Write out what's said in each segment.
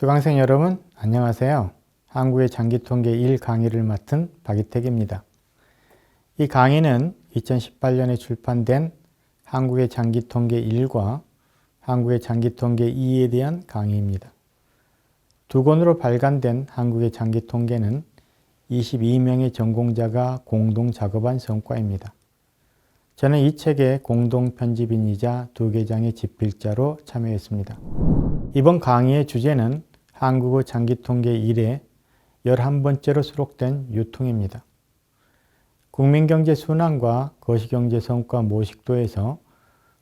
수강생 여러분 안녕하세요. 한국의 장기통계 1 강의를 맡은 박이택입니다. 이 강의는 2018년에 출판된 한국의 장기통계 1과 한국의 장기통계 2에 대한 강의입니다. 두 권으로 발간된 한국의 장기통계는 22명의 전공자가 공동 작업한 성과입니다. 저는 이 책의 공동 편집인이자 두 개장의 집필자로 참여했습니다. 이번 강의의 주제는 한국어 장기통계 1에 11번째로 수록된 유통입니다. 국민경제 순환과 거시경제 성과 모식도에서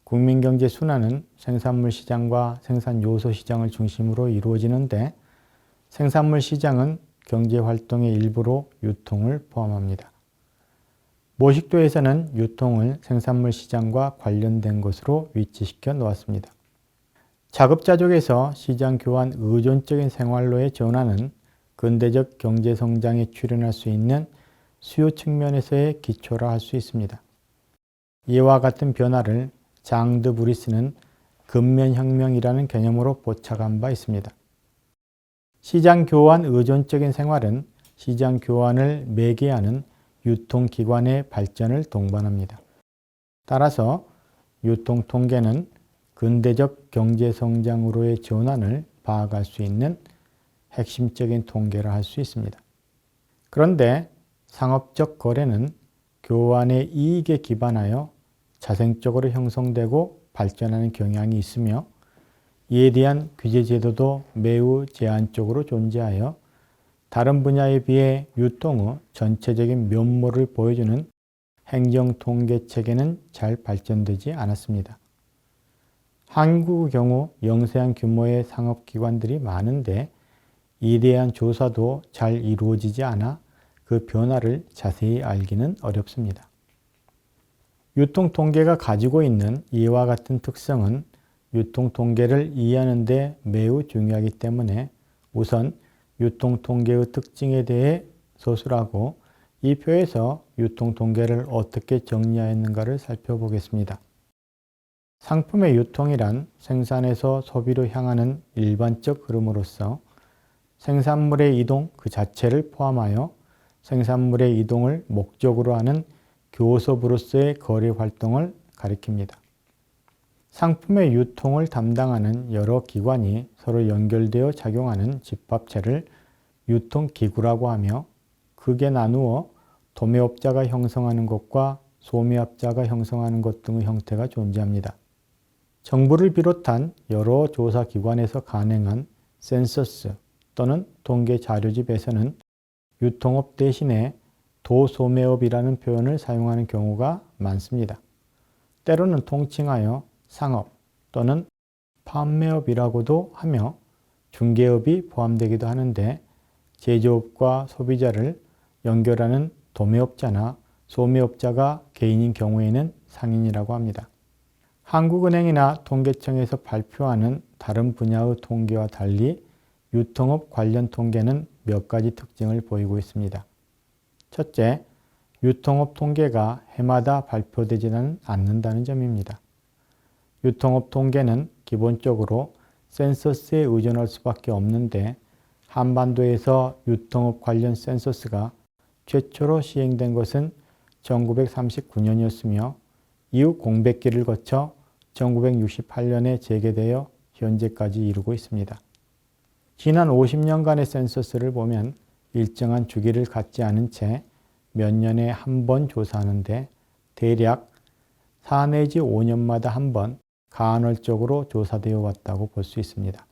국민경제 순환은 생산물 시장과 생산 요소 시장을 중심으로 이루어지는데 생산물 시장은 경제 활동의 일부로 유통을 포함합니다. 모식도에서는 유통을 생산물 시장과 관련된 것으로 위치시켜 놓았습니다. 자급자족에서 시장 교환 의존적인 생활로의 전환은 근대적 경제 성장에 출현할 수 있는 수요 측면에서의 기초라 할 수 있습니다. 이와 같은 변화를 장드 브리스는 근면혁명이라는 개념으로 포착한 바 있습니다. 시장 교환 의존적인 생활은 시장 교환을 매개하는 유통기관의 발전을 동반합니다. 따라서 유통통계는 근대적 경제성장으로의 전환을 파악할 수 있는 핵심적인 통계라 할 수 있습니다. 그런데 상업적 거래는 교환의 이익에 기반하여 자생적으로 형성되고 발전하는 경향이 있으며 이에 대한 규제 제도도 매우 제한적으로 존재하여 다른 분야에 비해 유통의 전체적인 면모를 보여주는 행정통계 체계는 잘 발전되지 않았습니다. 한국의 경우 영세한 규모의 상업기관들이 많은데 이에 대한 조사도 잘 이루어지지 않아 그 변화를 자세히 알기는 어렵습니다. 유통 통계가 가지고 있는 이와 같은 특성은 유통 통계를 이해하는 데 매우 중요하기 때문에 우선 유통 통계의 특징에 대해 서술하고 이 표에서 유통 통계를 어떻게 정리하였는가를 살펴보겠습니다. 상품의 유통이란 생산에서 소비로 향하는 일반적 흐름으로서 생산물의 이동 그 자체를 포함하여 생산물의 이동을 목적으로 하는 교섭으로서의 거래 활동을 가리킵니다. 상품의 유통을 담당하는 여러 기관이 서로 연결되어 작용하는 집합체를 유통기구라고 하며 크게 나누어 도매업자가 형성하는 것과 소매업자가 형성하는 것 등의 형태가 존재합니다. 정부를 비롯한 여러 조사기관에서 간행한 센서스 또는 통계 자료집에서는 유통업 대신에 도소매업이라는 표현을 사용하는 경우가 많습니다. 때로는 통칭하여 상업 또는 판매업이라고도 하며 중개업이 포함되기도 하는데 제조업과 소비자를 연결하는 도매업자나 소매업자가 개인인 경우에는 상인이라고 합니다. 한국은행이나 통계청에서 발표하는 다른 분야의 통계와 달리 유통업 관련 통계는 몇 가지 특징을 보이고 있습니다. 첫째, 유통업 통계가 해마다 발표되지는 않는다는 점입니다. 유통업 통계는 기본적으로 센서스에 의존할 수밖에 없는데 한반도에서 유통업 관련 센서스가 최초로 시행된 것은 1939년이었으며 이후 공백기를 거쳐 1968년에 재개되어 현재까지 이루고 있습니다. 지난 50년간의 센서스를 보면 일정한 주기를 갖지 않은 채 몇 년에 한 번 조사하는데 대략 4 내지 5년마다 한 번 간헐적으로 조사되어 왔다고 볼 수 있습니다.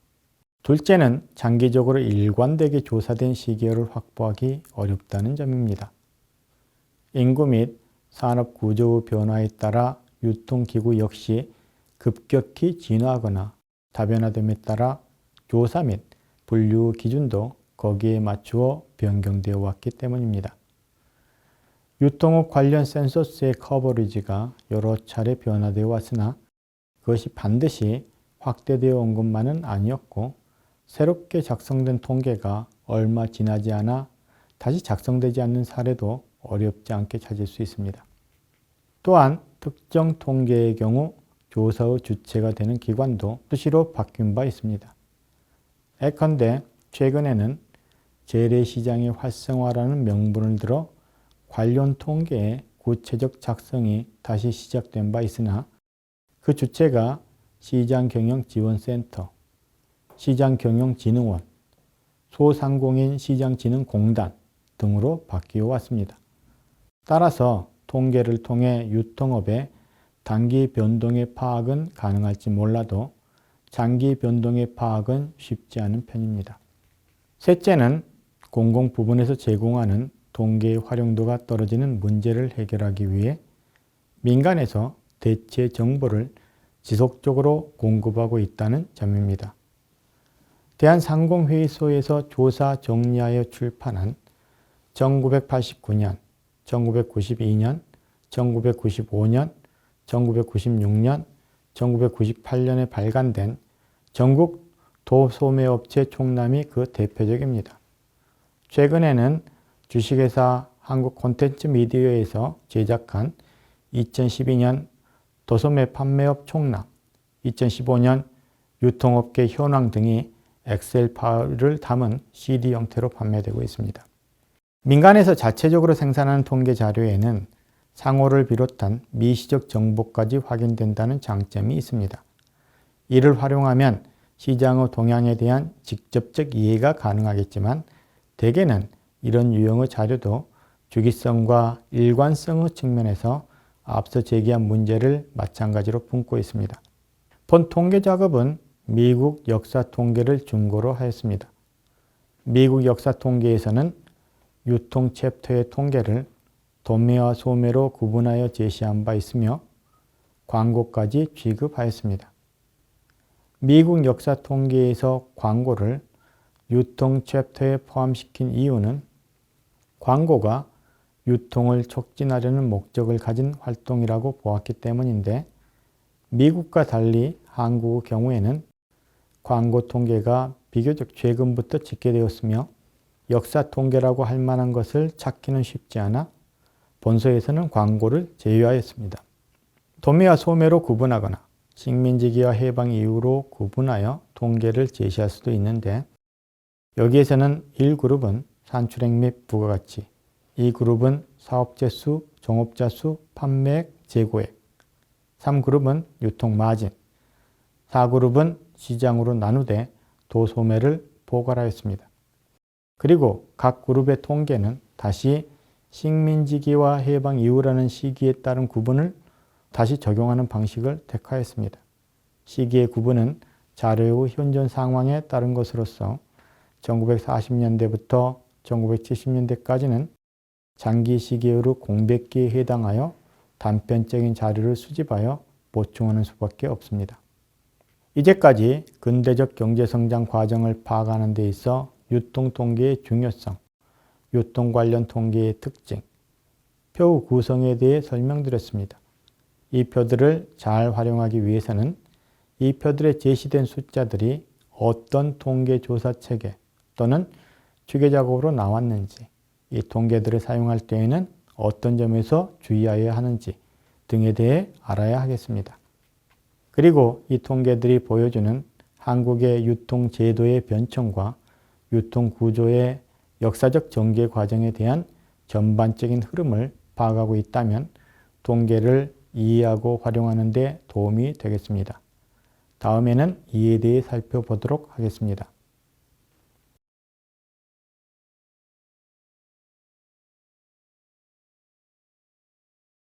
둘째는 장기적으로 일관되게 조사된 시기를 확보하기 어렵다는 점입니다. 인구 및 산업 구조의 변화에 따라 유통기구 역시 급격히 진화하거나 다변화됨에 따라 조사 및 분류 기준도 거기에 맞추어 변경되어 왔기 때문입니다. 유통업 관련 센서스의 커버리지가 여러 차례 변화되어 왔으나 그것이 반드시 확대되어 온 것만은 아니었고 새롭게 작성된 통계가 얼마 지나지 않아 다시 작성되지 않는 사례도 어렵지 않게 찾을 수 있습니다. 또한 특정 통계의 경우 조사의 주체가 되는 기관도 수시로 바뀐 바 있습니다. 예컨대 최근에는 재래시장의 활성화라는 명분을 들어 관련 통계의 구체적 작성이 다시 시작된 바 있으나 그 주체가 시장경영지원센터, 시장경영진흥원, 소상공인 시장진흥공단 등으로 바뀌어 왔습니다. 따라서 통계를 통해 유통업의 단기 변동의 파악은 가능할지 몰라도 장기 변동의 파악은 쉽지 않은 편입니다. 셋째는 공공 부분에서 제공하는 통계의 활용도가 떨어지는 문제를 해결하기 위해 민간에서 대체 정보를 지속적으로 공급하고 있다는 점입니다. 대한상공회의소에서 조사 정리하여 출판한 1989년, 1992년, 1995년, 1996년, 1998년에 발간된 전국 도소매업체 총남이 그 대표적입니다. 최근에는 주식회사 한국 콘텐츠 미디어에서 제작한 2012년 도소매 판매업 총남, 2015년 유통업계 현황 등이 엑셀 파일을 담은 CD 형태로 판매되고 있습니다. 민간에서 자체적으로 생산하는 통계 자료에는 상호를 비롯한 미시적 정보까지 확인된다는 장점이 있습니다. 이를 활용하면 시장의 동향에 대한 직접적 이해가 가능하겠지만 대개는 이런 유형의 자료도 주기성과 일관성의 측면에서 앞서 제기한 문제를 마찬가지로 품고 있습니다. 본 통계 작업은 미국 역사 통계를 중고로 하였습니다. 미국 역사 통계에서는 유통 챕터의 통계를 도매와 소매로 구분하여 제시한 바 있으며 광고까지 취급하였습니다. 미국 역사 통계에서 광고를 유통 챕터에 포함시킨 이유는 광고가 유통을 촉진하려는 목적을 가진 활동이라고 보았기 때문인데 미국과 달리 한국의 경우에는 광고 통계가 비교적 최근부터 집계되었으며 역사 통계라고 할 만한 것을 찾기는 쉽지 않아 본서에서는 광고를 제외하였습니다. 도매와 소매로 구분하거나 식민지기와 해방 이후로 구분하여 통계를 제시할 수도 있는데 여기에서는 1그룹은 산출액 및 부가가치, 2그룹은 사업자 수, 종업자 수, 판매액, 재고액, 3그룹은 유통 마진, 4그룹은 시장으로 나누되 도소매를 포괄하였습니다. 그리고 각 그룹의 통계는 다시 식민지기와 해방 이후라는 시기에 따른 구분을 다시 적용하는 방식을 택하였습니다. 시기의 구분은 자료의 현존 상황에 따른 것으로서 1940년대부터 1970년대까지는 장기 시기의 공백기에 해당하여 단편적인 자료를 수집하여 보충하는 수밖에 없습니다. 이제까지 근대적 경제성장 과정을 파악하는 데 있어 유통통계의 중요성, 유통 관련 통계의 특징, 표 구성에 대해 설명드렸습니다. 이 표들을 잘 활용하기 위해서는 이 표들에 제시된 숫자들이 어떤 통계 조사 체계 또는 추계 작업으로 나왔는지, 이 통계들을 사용할 때에는 어떤 점에서 주의하여야 하는지 등에 대해 알아야 하겠습니다. 그리고 이 통계들이 보여주는 한국의 유통 제도의 변천과 유통 구조의 역사적 전개 과정에 대한 전반적인 흐름을 파악하고 있다면 통계를 이해하고 활용하는 데 도움이 되겠습니다. 다음에는 이에 대해 살펴보도록 하겠습니다.